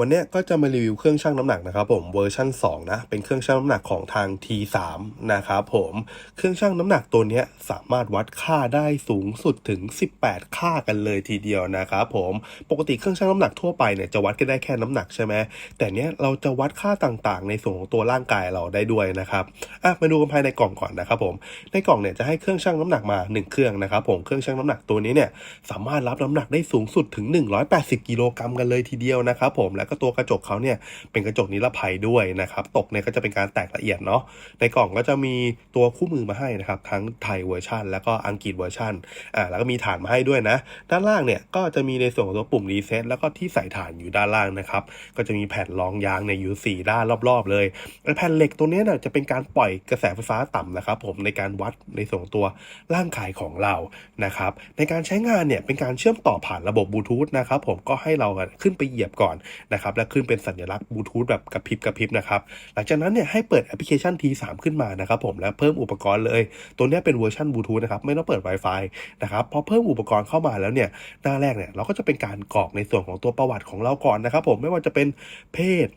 วันนี้ก็จะมารีวิวเครื่องชั่งน้ำหนักนะครับผมเวอร์ชัน2นะเป็นเครื่องชั่งน้ำหนักของทาง T3 นะครับผมเครื่องชั่งน้ำหนักตัวนี้สามารถวัดค่าได้สูงสุดถึง 18 ค่ากันเลยทีเดียวนะครับผมปกติเครื่องชั่งน้ำหนักทั่วไปเนี่ยจะวัดกันได้แค่น้ำหนักใช่ไหมแต่เนี้ยเราจะวัดค่าต่างๆ ในส่วนของตัวร่างกายเราได้ด้วยนะครับอะมาดูกันภายในกล่องก่อนนะครับผมในกล่องเนี่ยจะให้เครื่องชั่งน้ำหนักมา 1 เครื่องนะครับผมเครื่องชั่งน้ำหนักตัวนี้เนี่ยสามารถรับน้ำหนักได้สูงสุดถึง 180 กิโลกรัมกันเลยทีเดียวนะครับผมแล้วก็ตัวกระจกเขาเนี่ยเป็นกระจกนิรภัยด้วยนะครับ ตกเนี่ยก็จะเป็นการแตกละเอียดเนาะ ในกล่องก็จะมีตัวคู่มือมาให้นะครับ ทั้งไทยเวอร์ชันแล้วก็อังกฤษเวอร์ชันอ่าแล้วก็มีฐานมาให้ด้วยนะ ด้านล่างเนี่ยก็จะมีในส่วนของตัวปุ่มรีเซ็ตแล้วก็ที่ใส่ฐานอยู่ด้านล่างนะครับ ก็จะมีแผ่นรองยางในอยู่สี่ด้านรอบๆ เลยแผ่นเหล็กตัวนี้ยน่ะจะเป็นการปล่อยกระแสไฟฟ้าต่ำนะครับ ผมในการวัดในส่วนตัวร่างกายของเรานะครับ ในการใช้งานเนี่ยเป็นการเชื่อมต่อผ่านระบบบลูทูธนะครับ ผมก็ให้เราขึ้นไปเหยียบก่อนนะครับและขึ้นเป็นสัญลักษณ์บลูทูธแบบกระพริบกระพริบนะครับหลังจากนั้นเนี่ยให้เปิดแอปพลิเคชัน T3 ขึ้นมานะครับผมและเพิ่มอุปกรณ์เลย ตัวนี้เป็นเวอร์ชันบลูทูธนะครับไม่ต้องเปิด Wi-Fi นะครับพอเพิ่มอุปกรณ์เข้ามาแล้วเนี่ยหน้าแรกเนี่ยเราก็จะเป็นการกรอกในส่วนของตัวประวัติของเราก่อนนะครับผมไม่ว่าจะเป็นเพศ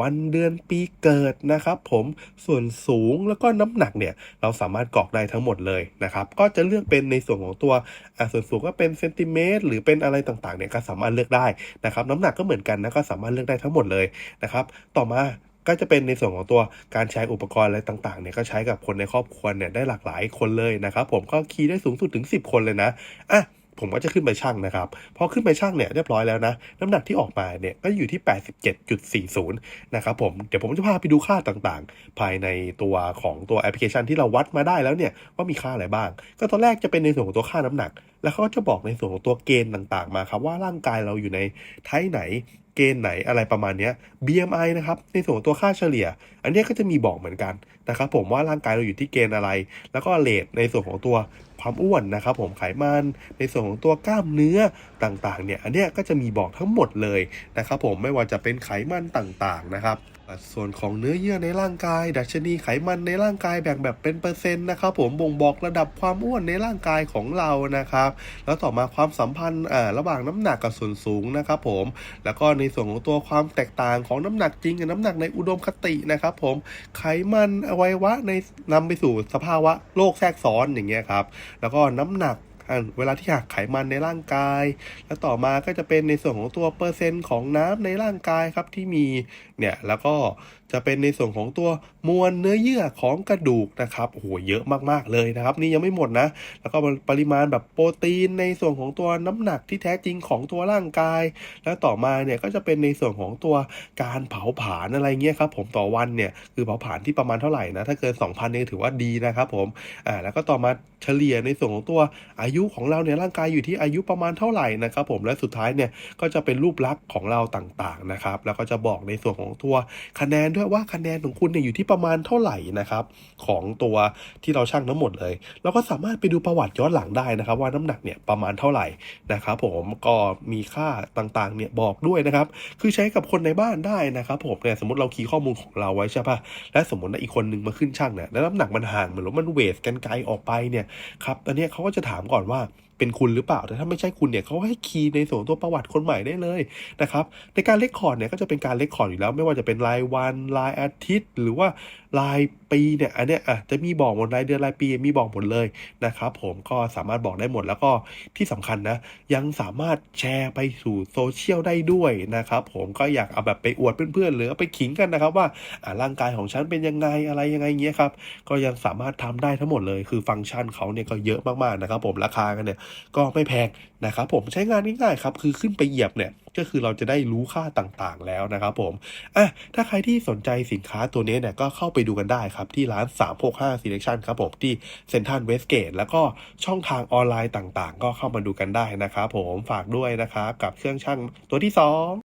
วันเดือนปีเกิดนะครับผมส่วนสูงแล้วก็น้ำหนักเนี่ยเราสามารถกรอกได้ทั้งหมดเลยนะครับก็จะเลือกเป็นในส่วนของตัวส่วนสูงก็เป็นเซนติเมตรหรือเป็นอะไรต่างๆเนี่ยก็สามารถเลือกได้นะครับน้ำหนักก็เหมือนกันนะก็สามารถเลือกได้ทั้งหมดเลยนะครับ ต่อมาก็จะเป็นในส่วนของตัวการใช้อุปกรณ์อะไรต่างๆเนี่ยก็ใช้กับคนในครอบครัวเนี่ยได้หลากหลายคนเลยนะครับ ผมก็คีย์ได้สูงสุดถึง 10 คนเลยนะอะ ผมก็จะขึ้นไปชั่งนะครับ พอขึ้นไปชั่งเนี่ยเรียบร้อยแล้วนะ น้ำหนักที่ออกมาเนี่ยก็อยู่ที่ 87.40 นะครับผม เดี๋ยวผมจะพาไปดูค่าต่างๆ ภายในตัวของตัวแอปพลิเคชันที่เราวัดมาได้แล้วเนี่ยว่ามีค่าอะไรบ้าง ก็ตอนแรกจะเป็นในส่วนของตัวค่าน้ำหนัก แล้วเขาก็จะบอกในส่วนของตัวเกณฑ์ต่างๆ มาครับว่าร่างกายเราอยู่ในไทป์ไหนเกณฑ์ไหนอะไรประมาณนี้ BMI นะครับ ในส่วนของตัวค่าเฉลี่ย อันนี้ก็จะมีบอกเหมือนกันนะครับผมว่าร่างกายเราอยู่ที่เกณฑ์อะไร แล้วก็เลทในส่วนของตัว ความอ้วนนะครับผมไขมันในส่วนของตัวกล้ามเนื้อต่างๆเนี่ยอันเนี้ยก็จะมีบอกทั้งหมดเลยนะครับผมไม่ว่าจะเป็นไขมันต่างๆนะครับ ส่วนของเนื้อเยื่อในร่างกาย ดัชนีไขมันในร่างกายแบ่งแบบเป็นเปอร์เซ็นต์นะครับผมบ่งบอกระดับความอ้วนในร่างกายของเรานะครับ แล้วต่อมาความสัมพันธ์ระหว่างน้ำหนักกับส่วนสูงนะครับผมแล้วก็ในส่วนของตัวความแตกต่างของน้ำหนักจริงกับน้ำหนักในอุดมคตินะครับผมไขมันอวัยวะในนำไปสู่สภาวะโรคแทรกซ้อนอย่างเงี้ยครับแล้วก็น้ำหนัก เวลาที่หักไขมันในร่างกาย แล้วต่อมาก็จะเป็นในส่วนของตัวเปอร์เซ็นต์ของน้ำในร่างกายครับที่มีเนี่ยแล้วก็จะเป็นในส่วนของตัวมวลเนื้อเยื่อของกระดูกนะครับโอ้โหเยอะมากๆเลยนะครับ นี่ยังไม่หมดนะ แล้วก็ปริมาณแบบโปรตีนในส่วนของตัวน้ำหนักที่แท้จริงของตัวร่างกาย แล้วต่อมาเนี่ยก็จะเป็นในส่วนของตัวการเผาผลาญอะไรเงี้ยครับผมต่อวันเนี่ยคือเผาผลาญที่ประมาณเท่าไหร่นะถ้าเกิน 2,000เนี่ยถือว่าดีนะครับผมอ่าแล้วก็ต่อมาเฉลี่ยในส่วนของตัวอายุของเราเนี่ยร่างกายอยู่ที่อายุประมาณเท่าไหร่นะครับผมและสุดท้ายเนี่ยก็จะเป็นรูปลักษณ์ของเราต่างๆนะครับแล้วก็จะบอกในส่วนของตัวคะแนนด้วยว่าคะแนนของคุณเนี่ยอยู่ที่ประมาณเท่าไหร่นะครับของตัวที่เราชั่งทั้งหมดเลยเราก็สามารถไปดูประวัติย้อนหลังได้นะครับ ว่าน้ำหนักเนี่ยประมาณเท่าไหร่นะครับผมก็มีค่าต่างๆเนี่ยบอกด้วยนะครับคือใช้กับคนในบ้านได้นะครับผมเนี่ยสมมติเราคีย์ข้อมูลของเราไว้ใช่ปะและสมมติว่าอีกคนนึงมาขึ้นช่างเนี่ยแล้วน้ำหนักมันห่างเหมือนว่ามันเวทกันไกลออกไปเนี่ยครับอันนี้เขาก็จะถามก่อนว่าเป็นคุณหรือเปล่า แต่ถ้าไม่ใช่คุณเนี่ยเขาให้คีย์ในส่วนตัวประวัติคนใหม่ได้เลยนะครับ ในการเลคคอร์ดเนี่ยก็จะเป็นการเลคคอร์ดอยู่แล้ว ไม่ว่าจะเป็นรายวันรายอาทิตย์ หรือว่า รายปีเนี่ยอันเนี้ยอะจะมีบอกหมดรายเดือนรายปีมีบอกหมดเลยนะครับผมก็สามารถบอกได้หมดแล้วก็ที่สำคัญนะ ยังสามารถแชร์ไปสู่โซเชียลได้ด้วยนะครับผมก็อยากเอาแบบไปอวดเพื่อนๆหรือไปขิงกันนะครับว่าอ่าร่างกายของฉันเป็นยังไงอะไรยังไงเงี้ยครับก็ยังสามารถทำได้ทั้งหมดเลยคือฟังก์ชันเขาเนี่ยก็เยอะมากๆนะครับผมราคากันเนี่ยก็ไม่แพง นะครับผมใช้งานง่ายๆครับคือขึ้นไปเหยียบเนี่ยก็คือเราจะได้รู้ค่าต่างๆแล้วนะครับผมอะถ้าใครที่สนใจสินค้าตัวนี้เนี่ยก็เข้าไปดูกันได้ครับที่ร้าน 365 Selection ครับผมที่เซ็นทรัลเวสเกตแล้วก็ช่องทางออนไลน์ต่างๆ ก็เข้ามาดูกันได้นะครับผมฝากด้วยนะครับกับเครื่องช่างตัวที่ 2